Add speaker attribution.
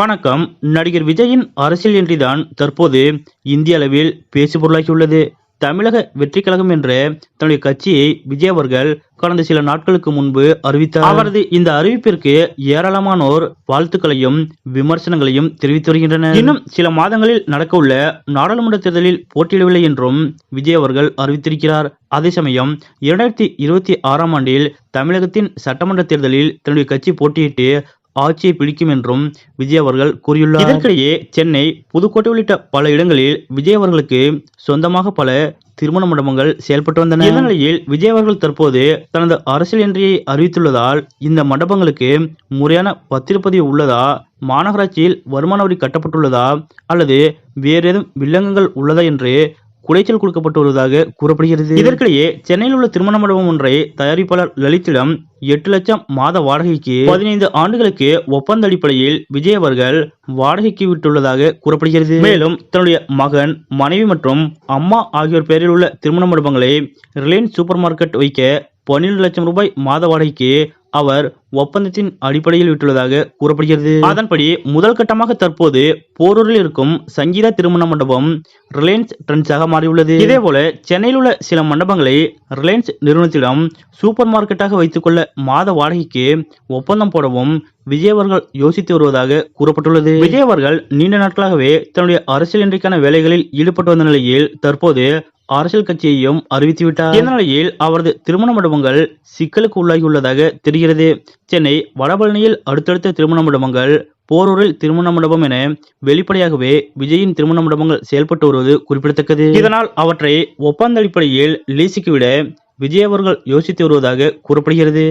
Speaker 1: வணக்கம். நடிகர் விஜயின் அரசியல் என்றிதான் தற்போது இந்திய அளவில் பேசுபொருளாகியுள்ளது தமிழக வெற்றி கழகம் என்ற தன்னுடைய கட்சியை விஜய் அவர்கள் கடந்த சில நாட்களுக்கு முன்பு அறிவித்தார். அவரது இந்த அறிவிப்பிற்கு ஏராளமானோர் வாழ்த்துக்களையும் விமர்சனங்களையும் தெரிவித்து வருகின்றனர். இன்னும் சில மாதங்களில் நடக்கவுள்ள நாடாளுமன்ற தேர்தலில் போட்டியிடவில்லை என்றும் விஜய் அவர்கள் அறிவித்திருக்கிறார். அதே சமயம் இரண்டாயிரத்தி இருபத்தி ஆறாம் ஆண்டில் தமிழகத்தின் சட்டமன்ற தேர்தலில் தன்னுடைய கட்சி போட்டியிட்டு ஆட்சியை பிடிக்கும் என்றும் விஜய் அவர்கள் கூறியுள்ளார். இதற்கிடையே சென்னை புதுக்கோட்டை உள்ளிட்ட பல இடங்களில் விஜய் அவர்களுக்கு சொந்தமாக பல திருமண மண்டபங்கள் செயல்பட்டு வந்தன. இந்த நிலையில் விஜய் அவர்கள் தற்போது தனது அரசியல் என்றியை அறிவித்துள்ளதால் இந்த மண்டபங்களுக்கு முறையான பத்திரப்பதிவு உள்ளதா மாநகராட்சியில் வருமான வரி கட்டப்பட்டுள்ளதா அல்லது வேறேதும் வில்லங்கங்கள் உள்ளதா என்று குடைச்சல் கொடுக்கப்பட்டு வருவதாக கூறப்படுகிறது. இதற்கிடையே சென்னையில் உள்ள திருமண மண்டபம் ஒன்றை தயாரிப்பாளர் லலித்திடம் எட்டு லட்சம் மாத வாடகைக்கு பதினைந்து ஆண்டுகளுக்கு ஒப்பந்த அடிப்படையில் விஜய் அவர்கள் வாடகைக்கு விட்டுள்ளதாக கூறப்படுகிறது. மேலும் தன்னுடைய மகன் மனைவி மற்றும் அம்மா ஆகியோர் பெயரில் உள்ள திருமண மண்டபங்களை ரிலையன்ஸ் சூப்பர் மார்க்கெட் வைக்க பன்னிரண்டு லட்சம் ரூபாய் மாத வாடகைக்கு அவர் ஒப்பந்தத்தின் அடிப்படையில் விட்டுள்ளதாக கூறப்படுகிறது. அதன்படி முதல் கட்டமாக தற்போது போரூரில் இருக்கும் சங்கீதா திருமண மண்டபம் ரிலையன்ஸ் ட்ரெண்ட்ஸாக மாறியுள்ளது. இதேபோல சென்னையில் உள்ள சில மண்டபங்களை ரிலையன்ஸ் நிறுவனத்திடம் சூப்பர் மார்க்கெட்டாக வைத்துக்கொள்ள மாத வாடகைக்கு ஒப்பந்தம் போடவும் விஜய் அவர்கள் யோசித்து வருவதாக கூறப்பட்டுள்ளது. விஜய் அவர்கள் நீண்ட நாட்களாகவே தன்னுடைய அரசியல் இன்றைக்கான வேலைகளில் ஈடுபட்டு வந்த நிலையில் தற்போது அரசியல் கட்சியையும் அறிவித்துவிட்டார். இந்த நிலையில் அவரது திருமண மண்டபங்கள் சிக்கலுக்கு உள்ளாகியுள்ளதாக தெரிகிறது. சென்னை வடபழனியில் அடுத்தடுத்த திருமண மண்டபங்கள் போரூரில் திருமண மண்டபம் என வெளிப்படையாகவே விஜயின் திருமண மண்டபங்கள் செயல்பட்டு வருவது குறிப்பிடத்தக்கது. இதனால் அவற்றை ஒப்பந்த அடிப்படையில் லீசிக்கு விட விஜய் அவர்கள் யோசித்து வருவதாக கூறப்படுகிறது.